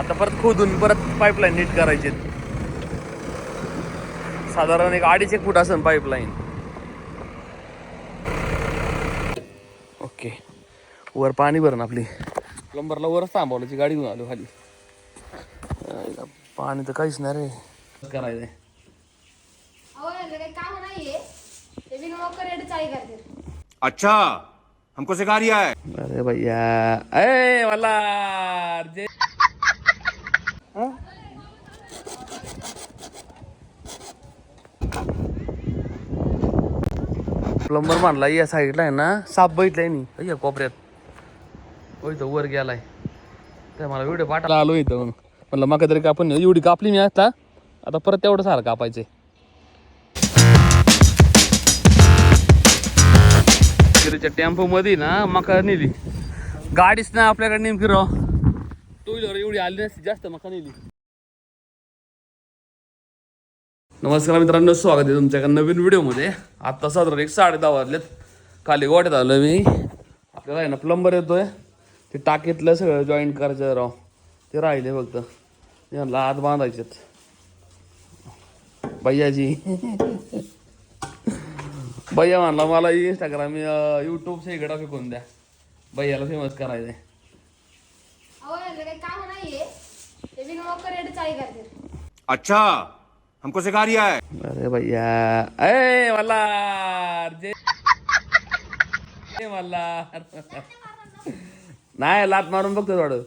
आता परत खोदून परत पाईपलाईन नीट करायचे साधारण एक अडीच एक फूट असेल पाईपलाईन ओके. वर पाणी भरण आपली. प्लंबरला वरच थांबवल्याची गाडी घेऊन आलो खाली. पाणी तर काहीच नाही रे. करायचंय. ते अच्छा हमको सिखा रिया है अरे भैया. अरे मला प्लंबर मानला या साईडला आहे ना साप बैठलाय नी अय्या कोपऱ्यात. होय तो वर गेलाय. तर मला एवढे पाठाला आलो इथं म्हणलं मका तरी कापून एवढी कापली मी आता. आता परत तेवढं सारं कापायचंय. टेम्पो मध्ये ना मका नेली. गाडीच ना आपल्याकडे नेमकी राव. टू व्हीलर एवढी आली नसती जास्त मका नेली. नमस्कार मित्रांनो स्वागत आहे तुमच्या एका नवीन व्हिडिओमध्ये. आत्ता साधारण एक साडे दहा वाजलेत. खाली गोट्यात आलो मी. आपल्याला आहे ना प्लंबर येतोय. ते टाकीतलं सगळं जॉईंट करायचं राव. ते राहिले फक्त. यांना आत बांधायचेत. भैयाजी. भैया म्हणला मला इंस्टाग्राम युट्यूब सगळं फेकून द्या. भैयाला फेमस करायचंय. अच्छा. हमको सिखा रिया है। अरे भैया। अरे मल्हार ए मल्हार। नाही लात मारून बघतो थोडं.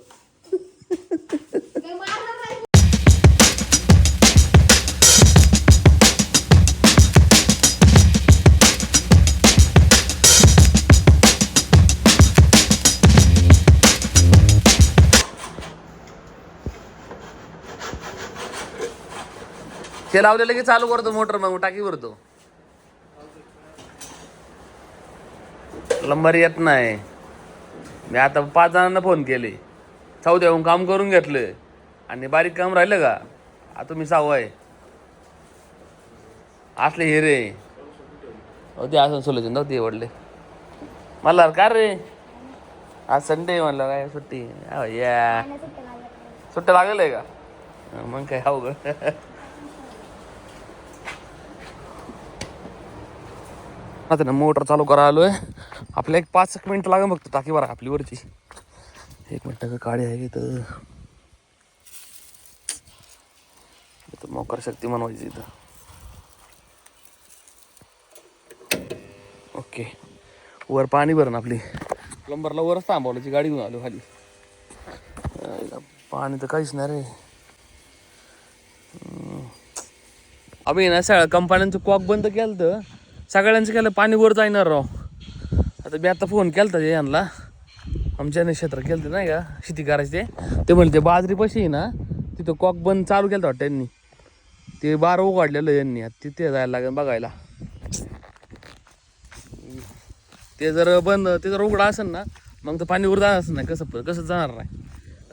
ते लावलेलं की चालू करतो मोटर मग टाकी भरतो. लंबर येत नाही. मी आता पाच जणांना फोन केले. चौथ्याहून काम करून घेतलं. आणि बारीक काम राहिलं का? आता मी सहावं आहे. असले हे रे. हो ते असं सोलायचे नव्हते वडले. मला का रे? आज संडे म्हणलं काय सुट्टी या. सुट्ट्या लागेल आहे का? मग काय हो आता ना मोटर चालू करा आहे आपल्या एक पाच एक मिनटं लागेल बघतो टाकी बरं आपली वरची. एक मिनटं का काळी आहे इथं. इथं मोकर शक्ती म्हणवायची इथं. ओके. वर पाणी भरण आपली. प्लंबरला वरच थांबवल्याची गाडी घेऊन आलो खाली. पाणी तर काहीच नाही रे. आम्ही ना सगळ्या कंपन्यांचं कॉक बंद केलं तर सगळ्यांचं केलं पाणी वर जाणार राव. आता मी आता फोन केला होता यांना. आमच्या क्षेत्र केलं नाही का शेती करायचे. ते ते म्हणले ते बाजरी पशी आहे ना तिथं कॉक बंद चालू केलं वाटतं त्यांनी ते बार उघडलेलं यांनी आता तिथे जायला लागेल बघायला. ते जर बंद ते जर उघडा असेल ना मग तर पाणी वर जाणार असेल ना कसं कसं जाणार नाही.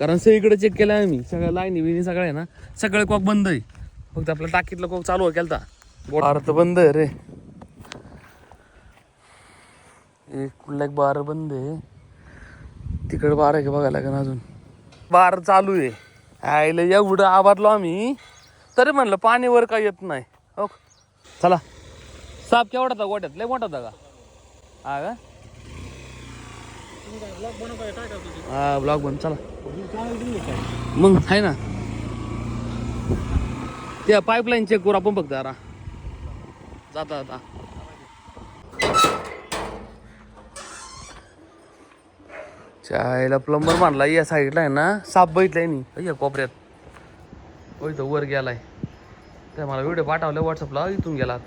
कारण सगळीकडे चेक केलं आम्ही सगळ्या लाईनी बिनी सगळं आहे ना सगळे कॉक बंद आहे. फक्त आपल्या टाकीतलं कॉक चालू केलता. अर्थ बंद आहे रे. एक कुठला एक बार बंद आहे. तिकडे बार आहे का बघायला लागेल अजून. बार चालू आहे. आईला एवढं आवारलो आम्ही तरी म्हणलं पाणी वर काय येत नाही. हो चला. साप केवढा होता गोट्यात लय मोठा होता का? हा का? हा ब्लॉग बन चला. मग आहे ना. त्या पाईपलाईन चेक करू आपण बघता जरा. जाता जाता. चायला प्लंबर मानला या साईडला आहे ना साप बैठलाय नी अय्या कोपऱ्यात. होय तो वर गेलाय. त्या मला व्हिडिओ पाठवला व्हॉट्सअपला इथून गेलात.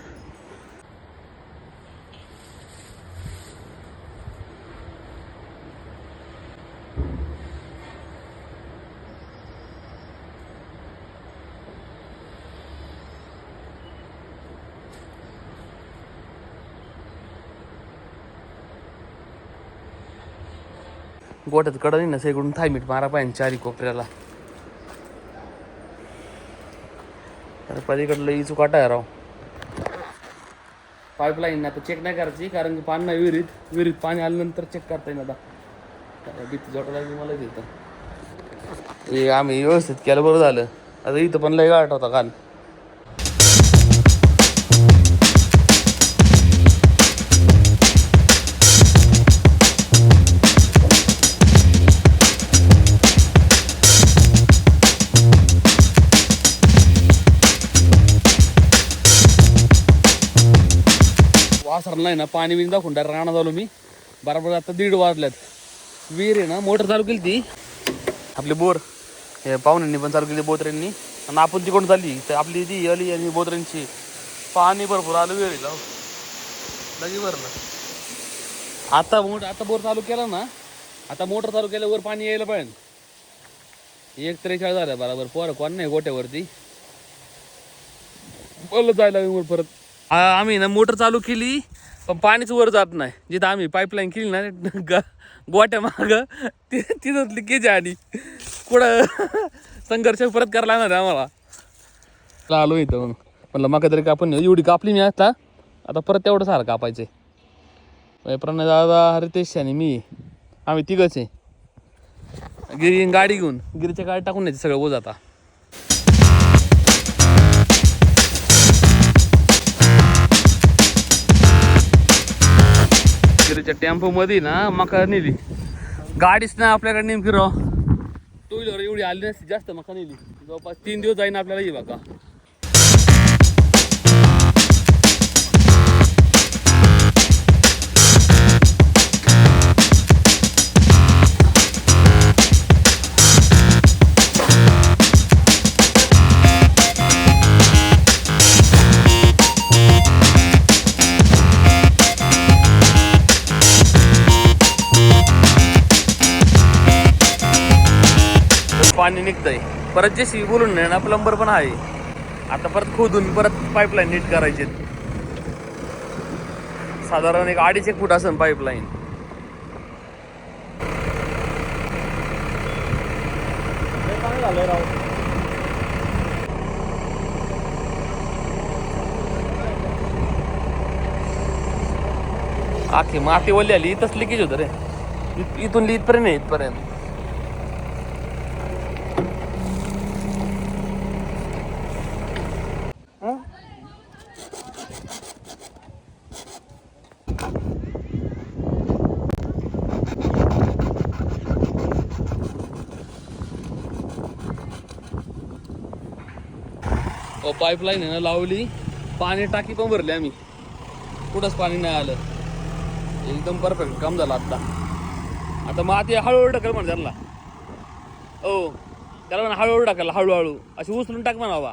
गोट्यात नाही ना इकडून थायमीट मारा पाहिजे चारी कोपऱ्याला. तर पलीकडलं इचू काटा आहे राव. पाईपलाईन आता चेक नाही करायची कारण की पाणी नाही विहिरीत. विहिरीत पाणी आल्यानंतर चेक करता येईल आता. भीती जोटायला मला तिथं. हे आम्ही व्यवस्थित केलं बरं झालं. आता इथं पण लय गाठ होता काल. वासरला आहे ना पाणी बिन दाखवून डायरेक्ट राणा झालो मी. बरोबर आता दीड वाजल्यात. विहीर आहे ना मोटर चालू केली ती. आपली बोर हे पाहुण्यांनी पण चालू केली बोत्र्यांनी आणि आपण तिकडून चालली. तर आपली ती अली आणि बोत्र्यांची पाणी भरपूर आलं विहिरीला. हो. लगी भरलं. आता मोठ आता बोर चालू केला ना आता मोटर चालू केल्यावर पाणी यायला पाहिजे. एक त्रेचाळीस झालं बरोबर. पोरं कोण नाही गोट्यावरती. बोललं जायला परत. आम्ही ना मोटर चालू केली पण पाणीच वर जात नाही. जिथं आम्ही पाईपलाईन केली ना ग गोट्या माग तिथंच लिकेज आहे आणि कुठं संघर्ष परत करायला लागणार आम्हाला. आलो इथं मग. म्हणलं मका तरी कापून एवढी कापली मी आता. आता परत तेवढं सारं कापायचं आहे प्रणय दादा रितेश आणि मी. आम्ही तिघच आहे. गिरी गाडी घेऊन. गिरीच्या गाडी टाकून द्यायची सगळं ओझ आता. गिरीच्या टेम्पो मध्ये ना मका नेली. गाडीच ना आपल्याकडे नेमकी राव. टू व्हीलर एवढी आली नसती जास्त मका नेली. जवळपास तीन दिवस जाईन आपल्याला ही बाका पाणी निघतंय. परत जे बोलून नाही ना प्लंबर पण आहे. आता परत खोदून परत पाईपलाईन नीट करायची साधारण एक अडीच एक फूट असेल पाईपलाईन आखी माती ओली आली इथंच लिकेज होतं रे. इथून इथपर्यंत इथपर्यंत. पाईपलाईन आहे ना लावली. पाणी टाकी पण भरली आम्ही. कुठंच पाणी नाही आलं. एकदम परफेक्ट काम झालं आत्ता आता माती हळूहळू टाकल म्हणा त्याला हो त्याला म्हणा हळूहळू टाकायला हळूहळू. अशी उचलून टाक म्हणा बाबा